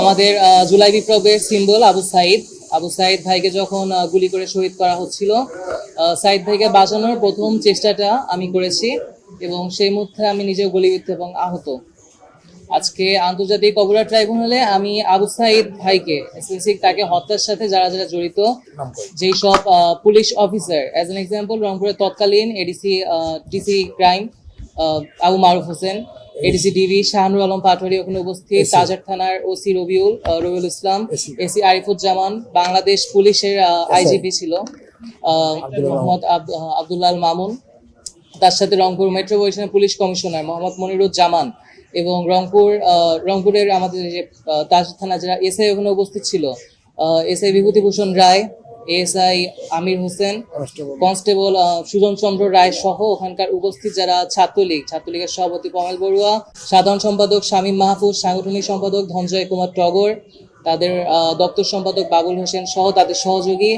আমাদের জুলাই বিপ্লবের সিম্বল আবু সাইদ। আবু সাইদ ভাইকে যখন গুলি করে শহীদ করা হচ্ছিল সাইদ ভাইকে বাঁচানোর প্রথম চেষ্টাটা আমি করেছি এবং সেই মুহূর্তে আমি নিজেও গুলিবিদ্ধ এবং আহত। আজকে আন্তর্জাতিক অপরাধ ট্রাইব্যুনালে আমি আবু সাইদ ভাইকে স্পেসিফিক তাকে হত্যার সাথে যারা যারা জড়িত যেই সব police officer as an example রংপুরের তৎকালীন ADC DC crime Abu Maruf Hossain ADC DB Shahanur Alam Patwari ওখানে উপস্থিত তাজার থানার ওসি রবিউল রবিউল ইসলাম এসি। আরিফুজ্জামান বাংলাদেশ পুলিশের আইজিপি ছিল মোহাম্মদ আব- আব্দুল্লাহ মামুন তার সাথে Rangpur metropolitan police commissioner Mohammad Moniruzzaman এবং রংপুর রংপুরের আমাদের যে তাজ থানা যারা এসআই ওখানে উপস্থিত ছিল SI Bibhutibhushan Roy SI Amir Hossain constable. Sujan Chandra Roy সহ ওখানকার উপস্থিত যারা ছাত্রলীগ ছাত্রলীগের সভাপতি কমল বড়ুয়া সাধারণ সম্পাদক শামীম মাহফুজ সাংগঠনিক সম্পাদক ধনজয় কুমার টগর তাদের দপ্তর সম্পাদক বাবুল হোসেন সহ তাদের সহযোগী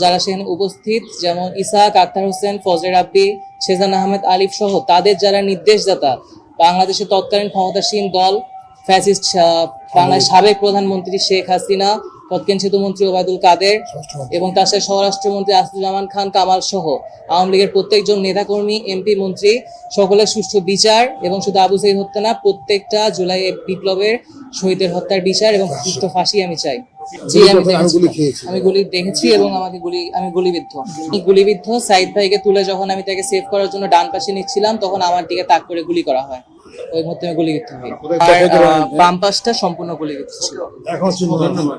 যারা সেখানে উপস্থিত যেমন ইসাহাক আক্তার হোসেন ফজলে রাব্বি সেজান আহমেদ আলিফ সহ তাদের যারা নির্দেশদাতা বাংলাদেশের তৎকালীন ক্ষমতাসীন দল ফ্যাসিস্ট বাংলাদেশ সাবেক প্রধানমন্ত্রী শেখ হাসিনা তৎকালীন সেতুমন্ত্রী ওবায়দুল কাদের এবং তার সাথে স্বরাষ্ট্রমন্ত্রী আসাদুজ্জামান খান কামাল সহ আওয়ামী লীগের প্রত্যেকজন নেতাকর্মী এমপি মন্ত্রী সকলের সুষ্ঠু বিচার এবং শুধু আবু সাইদ হত্যা না প্রত্যেকটা জুলাই বিপ্লবের শহীদের হত্যার বিচার এবং সুষ্ঠু ফাঁসি আমি চাই। জি আমি আমি গুলি দেখেছি এবং আমাকে গুলি আমি গুলিবিদ্ধ। এই গুলিবিদ্ধ। সাইদ ভাইকে তুলে যখন আমি তাকে সেভ করার জন্য ডান পাশে নিচ্ছিলাম তখন আমার দিকে তাক করে গুলি করা হয়। ওই মুহূর্তে আমি গুলিবিদ্ধ হই। আর বাম পাশটা সম্পূর্ণ গুলিবিদ্ধ ছিল। এখন ধন্যবাদ।